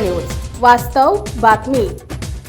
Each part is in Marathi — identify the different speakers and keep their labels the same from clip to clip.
Speaker 1: न्यूज. वास्तव बातमी.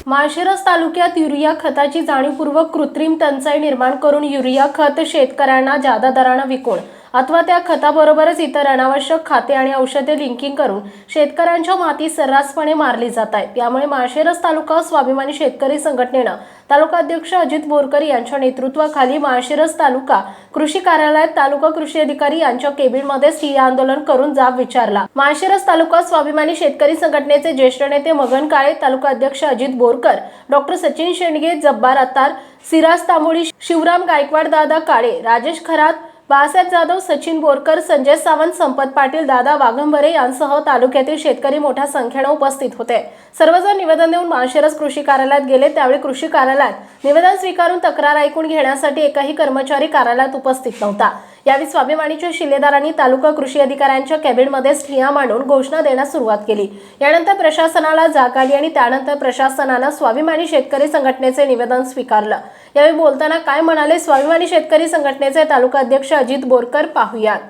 Speaker 1: माळशिरस तालुक्यात युरिया खताची जाणीवपूर्वक कृत्रिम टंचाई निर्माण करून युरिया खत शेतकऱ्यांना जादा दरानं विकून अथवा त्या खताबरोबरच इतर अनावश्यक खाते आणि औषधे लिंकिंग करून शेतकऱ्यांच्या माती सर्रासपणे मारली जात आहेत. त्यामुळे माळशिरस तालुका स्वाभिमानी शेतकरी संघटनेनं तालुका अध्यक्ष अजित बोरकर यांच्या नेतृत्वाखाली माळशिरस तालुका कृषी कार्यालयात तालुका कृषी अधिकारी यांच्या केबिनमध्ये ठिय्या आंदोलन करून जाब विचारला. माळशिरस तालुका स्वाभिमानी शेतकरी संघटनेचे ज्येष्ठ नेते मगन काळे तालुका अध्यक्ष अजित बोरकर डॉक्टर सचिन शेंडगे जब्बार अत्तार सिराज तांबोळी शिवराम गायकवाड दादा काळे राजेश खरात बाळासाहेब जाधव सचिन बोरकर संजय सावंत संपत पाटील दादा वाघंबरे यांसह तालुक्यातील शेतकरी मोठ्या संख्येनं उपस्थित होते. सर्वजण निवेदन देऊन माळशिरस कृषी कार्यालयात गेले. त्यावेळी कृषी कार्यालयात निवेदन स्वीकारून तक्रार ऐकून घेण्यासाठी एकही कर्मचारी कार्यालयात उपस्थित नव्हता. यावेळी स्वाभिमानीच्या शिलेदारांनी तालुका कृषी अधिकाऱ्यांच्या कॅबिनमध्ये ठिय्या मांडून घोषणा देण्यास सुरुवात केली. यानंतर प्रशासनाला जाग आली आणि त्यानंतर प्रशासनानं स्वाभिमानी शेतकरी संघटनेचे निवेदन स्वीकारलं. यावेळी बोलताना काय म्हणाले स्वाभिमानी शेतकरी संघटनेचे तालुका अध्यक्ष अजित बोरकर पाहुयात.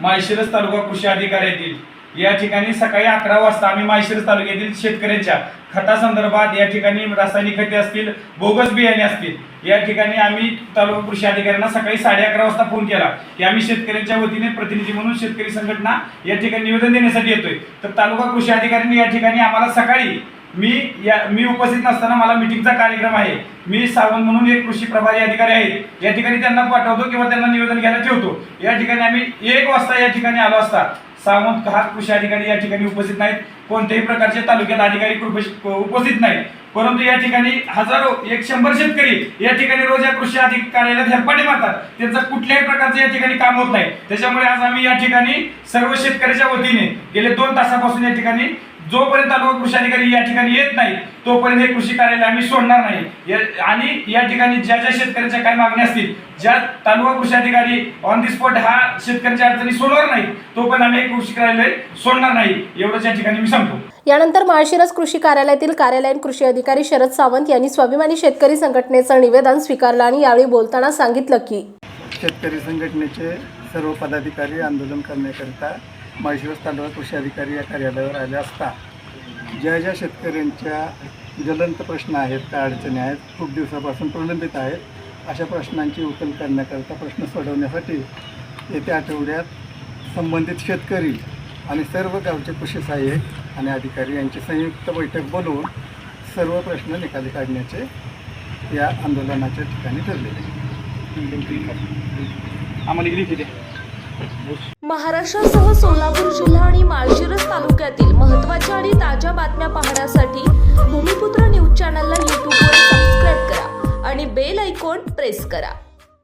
Speaker 2: माळशिरस तालुका कृषी अधिकारी येथील. या ठिकाणी सकाळी अकरा वाजता आम्ही माळशिरस तालुक्यातील शेतकऱ्यांच्या खतासंदर्भात या ठिकाणी रासायनिक खते असतील बोगस बियाणे असतील या ठिकाणी आम्ही तालुका कृषी अधिकाऱ्यांना सकाळी साडे अकरा वाजता फोन केला की आम्ही शेतकऱ्यांच्या वतीने प्रतिनिधी म्हणून शेतकरी संघटना या ठिकाणी निवेदन देण्यासाठी येतोय. तर तालुका कृषी अधिकाऱ्यांनी या ठिकाणी आम्हाला सकाळी मी या मी उपस्थित नसताना मला मिटिंगचा कार्यक्रम आहे. मी सावंत म्हणून एक कृषी प्रभारी अधिकारी आहेत. या ठिकाणी त्यांना पाठवतो किंवा त्यांना निवेदन घ्यायला ठेवतो. या ठिकाणी आम्ही एक वाजता या ठिकाणी आलो असता. सावंत हा कृषी अधिकारी या ठिकाणी उपस्थित नाहीत. कोणत्याही प्रकारचे तालुक्यात अधिकारी उपस्थित नाहीत. परंतु या ठिकाणी हजारो एक शंभर शेतकरी या ठिकाणी रोज या कृषी अधिकाऱ्याला कार्यालयात हेरपाटे मारतात. त्यांचं कुठल्याही प्रकारचं या ठिकाणी काम होत नाही. त्याच्यामुळे आज आम्ही या ठिकाणी सर्व शेतकऱ्याच्या वतीने गेले दोन तासापासून या ठिकाणी जोपर्यंत तालुका कृषी अधिकारी या ठिकाणी येत नाही तोपर्यंत हे कृषी कार्यालय आम्ही सोडणार नाही. आणि या ठिकाणी ज्या ज्या शेतकऱ्यांच्या काय मागण्या असतील ज्या तालुका कृषी अधिकारी ऑन दी स्पॉट हा शेतकऱ्यांच्या अडचणी सोडवणार नाही तोपर्यंत आम्ही कृषी कार्यालय सोडणार नाही. एवढंच या ठिकाणी मी सांगतो
Speaker 1: यानंतर माळशिरस कृषी कार्यालयातील कार्यालयीन कृषी अधिकारी शरद सावंत यांनी स्वाभिमानी शेतकरी संघटनेचं निवेदन स्वीकारलं आणि यावेळी बोलताना सांगितलं की
Speaker 3: शेतकरी संघटनेचे सर्व पदाधिकारी आंदोलन करण्याकरिता माळशिरस तालुका कृषी अधिकारी या कार्यालयावर आले असता ज्या ज्या शेतकऱ्यांच्या ज्वलंत प्रश्न आहेत काय अडचणी आहेत खूप दिवसापासून प्रलंबित आहेत अशा प्रश्नांची उकल करण्याकरिता प्रश्न सोडवण्यासाठी येत्या आठवड्यात संबंधित शेतकरी आणि सर्व गावचे कृषी सहाय्यक आणि अधिकारी यांची संयुक्त बैठक बोलवून सर्व प्रश्न निकाली काढण्याचे या आंदोलनाच्या ठिकाणी ठरलेले
Speaker 4: महाराष्ट्रासह सोलापूर जिल्हा आणि माळशिरस तालुक्यातील महत्त्वाच्या आणि ताज्या बातम्या पाहण्यासाठी भूमिपुत्र न्यूज चॅनलला यूट्यूबवर सबस्क्राईब करा आणि बेल ऐकॉन प्रेस करा.